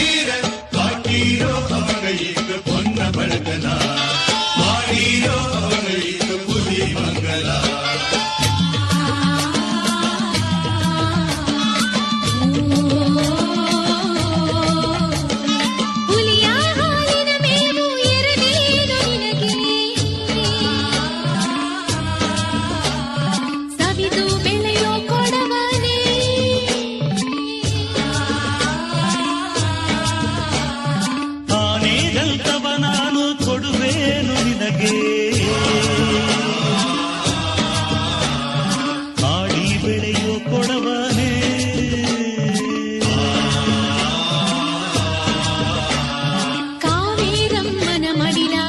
miren. பொடவானே காவேரம் மனமடிலா